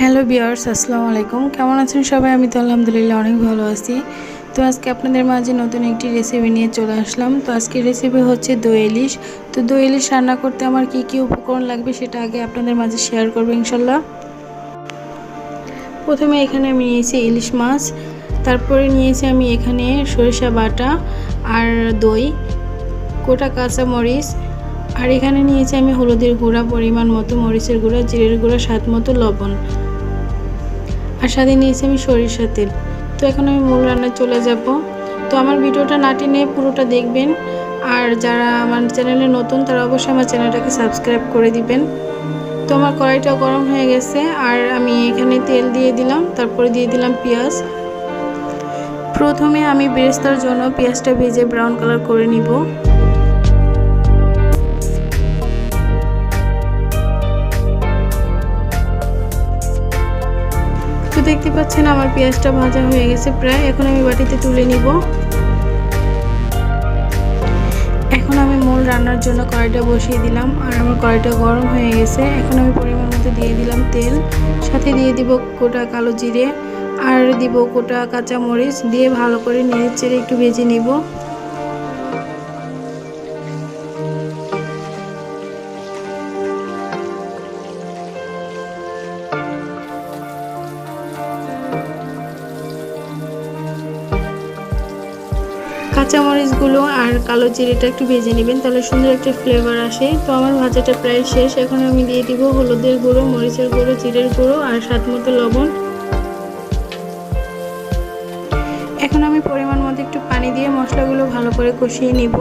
Hello বিয়ার্স আসসালামু আলাইকুম। কেমন আছেন সবাই? আমি তো আলহামদুলিল্লাহ অনেক ভালো আছি। তো আজকে আপনাদের মাঝে নতুন একটি রেসিপি নিয়ে চলে আসলাম। তো আজকের রেসিপি হচ্ছে দই ইলিশ। তো দই ইলিশ রান্না করতে আমার কি কি উপকরণ লাগবে সেটা আগে আপনাদের মাঝে শেয়ার করব ইনশাল্লাহ। প্রথমে এখানে আমি নিয়েছি ইলিশ মাছ। তারপরে নিয়েছি আমি এখানে সরিষা বাটা আর দই কোটা কাঁচা মরিচ আর এখানে নিয়েছি আমি হলুদের গুঁড়া, পরিমাণ মতো মরিচের গুঁড়া, জিরের গুঁড়া, স্বাদ মতো লবণ। আর সাথে নিয়েছি আমি সরিষা তেল। তো এখন আমি মূল রান্নায় চলে যাব। তো আমার ভিডিওটা না টেনে পুরোটা দেখবেন। আর যারা আমার চ্যানেলে নতুন, তারা অবশ্যই আমার চ্যানেলটাকে সাবস্ক্রাইব করে দিবেন। তো আমার কড়াইটা গরম হয়ে গেছে। আর আমি এখানে তেল দিয়ে দিলাম, তারপরে দিয়ে দিলাম পেঁয়াজ। প্রথমে আমি বেরেস্তার জন্য পেঁয়াজটা ভেজে ব্রাউন কালার করে নিব। তো দেখতে পাচ্ছেন, আমার পেঁয়াজটা ভাজা হয়ে গেছে প্রায়। এখন আমি বাটিতে তুলে নিব। এখন আমি মূল রান্নার জন্য কড়াইটা বসিয়ে দিলাম। আর আমার কড়াইটা গরম হয়ে গেছে। এখন আমি পরিমাণ মতো দিয়ে দিলাম তেল। সাথে দিয়ে দিব গোটা কালো জিরে। আর দিব গোটা কাঁচা মরিচ দিয়ে ভালো করে নেড়ে চেড়ে একটু ভেজে নিব। কাঁচামরিচগুলো আর কালো জিরেটা একটু ভেজে নেবেন, তাহলে সুন্দর একটা ফ্লেভার আসে। তো আমার ভাজাটা প্রায় শেষ, এখন আমি দিয়ে দিব হলুদের গুঁড়ো, মরিচের গুঁড়ো, জিরের গুঁড়ো আর স্বাদ মতো লবণ। এখন আমি পরিমাণ মতো একটু পানি দিয়ে মশলাগুলো ভালো করে কষিয়ে নিব।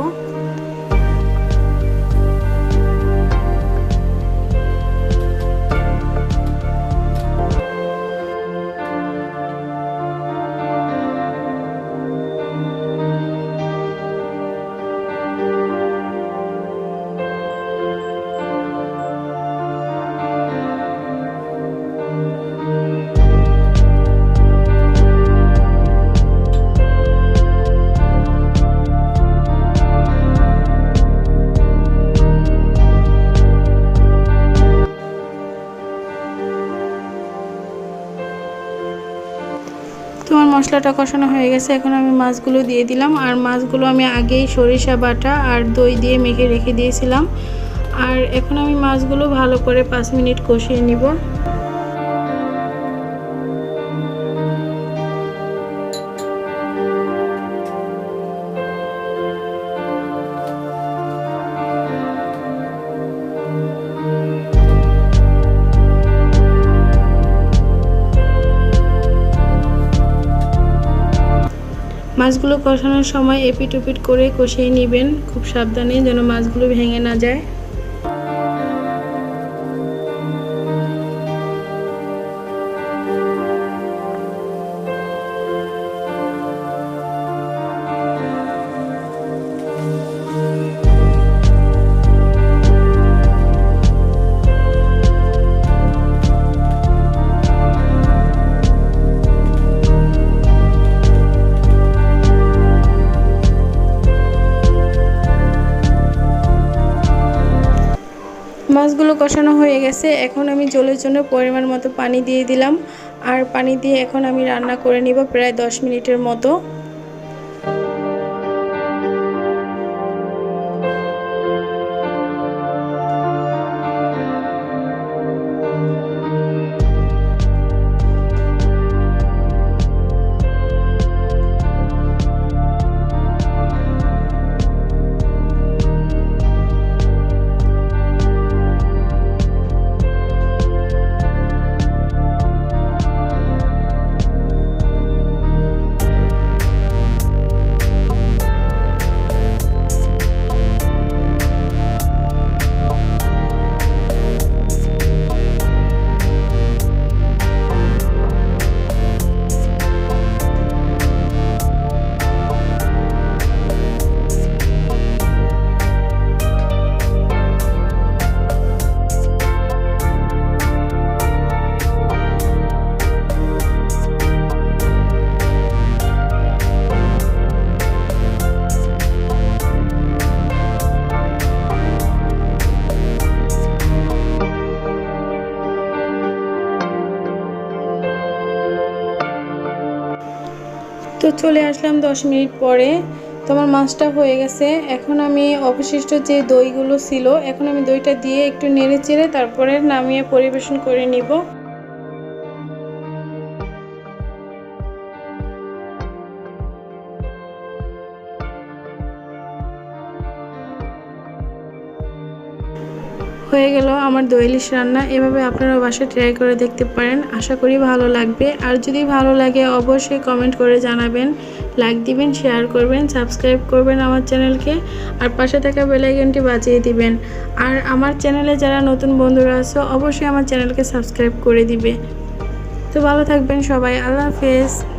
মশলাটা কষানো হয়ে গেছে, এখন আমি মাছগুলো দিয়ে দিলাম। আর মাছগুলো আমি আগেই সরিষা বাটা আর দই দিয়ে মেখে রেখে দিয়েছিলাম। আর এখন আমি মাছগুলো ভালো করে পাঁচ মিনিট কষিয়ে নিব। মাছগুলো কষানোর সময় এপিট ওপিট করে কষিয়ে নেবেন। খুব সাবধানে যেন মাছগুলো ভেঙে না যায়। মাছগুলো কষানো হয়ে গেছে। এখন আমি জলের জন্য পরিমাণ মতো পানি দিয়ে দিলাম। আর পানি দিয়ে এখন আমি রান্না করে নিব প্রায় দশ মিনিটের মতো। চলে আসলাম দশ মিনিট পরে। তোমার মাছটা হয়ে গেছে। এখন আমি অবশিষ্ট যে দইগুলো ছিল, এখন আমি দইটা দিয়ে একটু নেড়ে চেড়ে তারপরে নামিয়ে পরিবেশন করে নিব। হয়ে গেল আমার দই ইলিশ রান্না। এভাবে আপনারা বাসায় ট্রাই করে দেখতে পারেন। আশা করি ভালো লাগবে। আর যদি ভালো লাগে, অবশ্যই কমেন্ট করে জানাবেন লাইক দিবেন শেয়ার করবেন সাবস্ক্রাইব করবেন আমার চ্যানেলকে আর পাশে থাকা বেলাইকনটি বাজিয়ে দিবেন। আর আমার চ্যানেলে যারা নতুন বন্ধুরা আছো, অবশ্যই আমার চ্যানেলকে সাবস্ক্রাইব করে দিবে। তো ভালো থাকবেন সবাই। আল্লাহ হাফেজ।